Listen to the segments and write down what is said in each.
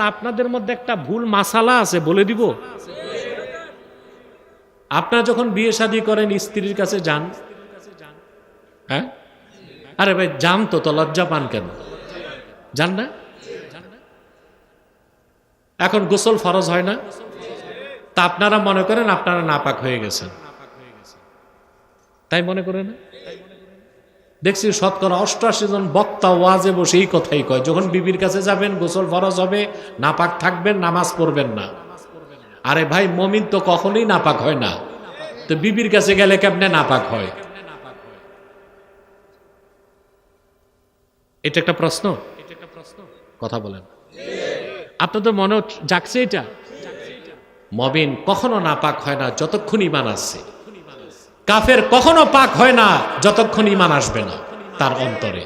আপনাদের মধ্যে একটা ভুল মাসালা আছে, বলে দিব। আপনারা যখন বিয়ে শাদী করেন, স্ত্রীর কাছে যান। হ্যাঁ? আরে ভাই, যান তো তো লজ্জা পান কেন? যান না? এখন গোসল ফরজ হয় না? তা আপনারা মনে করেন আপনারা নাপাক হয়ে গেছেন। তাই মনে করেন? না? দেখছি শতকরা অষ্টআশি জন বক্তা ওয়াজে বসে এই কথাই কয়, যখন বিবির কাছে যাবেন, গোসল ফরজ হবে, নাপাক থাকবেন, নামাজ পড়বেন না। আরে ভাই, মমিন তো কখনোই নাপাক হয় না। তো বিবির কাছে গেলে কেমনে নাপাক হয়? এটা একটা প্রশ্ন? কথা বলেন। আপনাদের মনে জাগছে এটা? মমিন কখনো নাপাক হয় না, যতক্ষণ ইমান আসছে কাফের কখনো পাক হয় না যতক্ষণ ইমান আসবে না তার অন্তরে।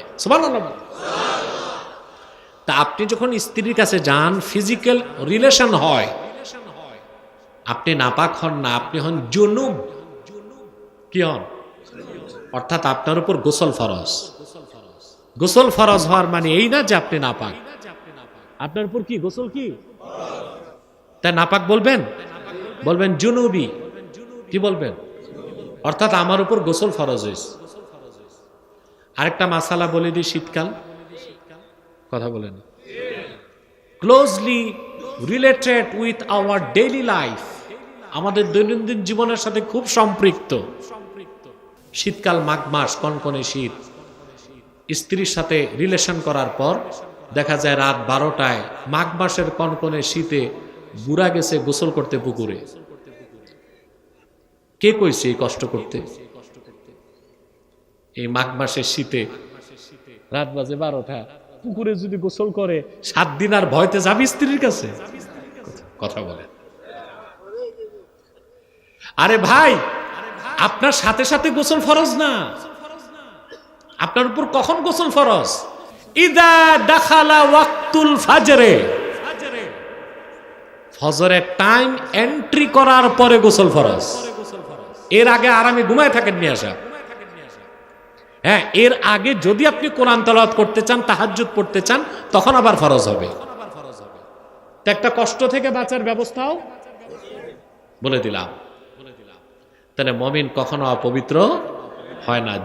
তা আপনি যখন স্ত্রীর কাছে যান ফিজিক্যাল রিলেশন হয়, আপনি নাপাক হন না, আপনি হন জুনুব। কি হন? অর্থাৎ আপনার উপর গোসল ফরজ। গোসল ফরজ হওয়ার মানে এই না যে আপনি নাপাক। আপনার উপর কি, গোসল কি? তাই নাপাক বলবেন? বলবেন জুনুবি। কি বলবেন? অর্থাৎ আমার উপর গোসল ফরজ হয়েছে। আরেকটা মাসালা বলে দিই শীতকাল। কথা বলেন। Closely related with our daily life আমাদের দৈনন্দিন জীবনের সাথে খুব সম্পৃক্ত। শীতকাল মাঘ মাস, কনকনে শীত। স্ত্রীর সাথে রিলেশন করার পর দেখা যায় রাত বারোটায় মাঘ মাসের কনকনে শীতে বুড়া গেছে গোসল করতে পুকুরে। কে কইছে এই কষ্ট করতে? এই মাঘ মাসের শীতে, রাত বাজে বারোটা, পুকুরে যদি গোসল করে, সাত দিন আর ভয়তে যাবি স্ত্রীর কাছে? কথা বলে। আরে ভাই, আপনার সাথে সাথে গোসল ফরজ না? আপনার উপর কখন গোসল ফরজ? ইদা দাখালা ওয়াক্তুল ফাজরে। ফজরের টাইম এন্ট্রি করার পরে গোসল ফরজ। এর আগে আরামে ঘুমায় থাকেন আসা হ্যাঁ এর আগে যদি আপনি কোরআন তালাওয়াত করতে চান, তাহাজ্জুদ পড়তে চান, তখন আবার ফরজ হবে। একটা কষ্ট থেকে বাঁচার ব্যবস্থাও বলে দিলাম। তাহলে মমিন কখনো অপবিত্র হয় না।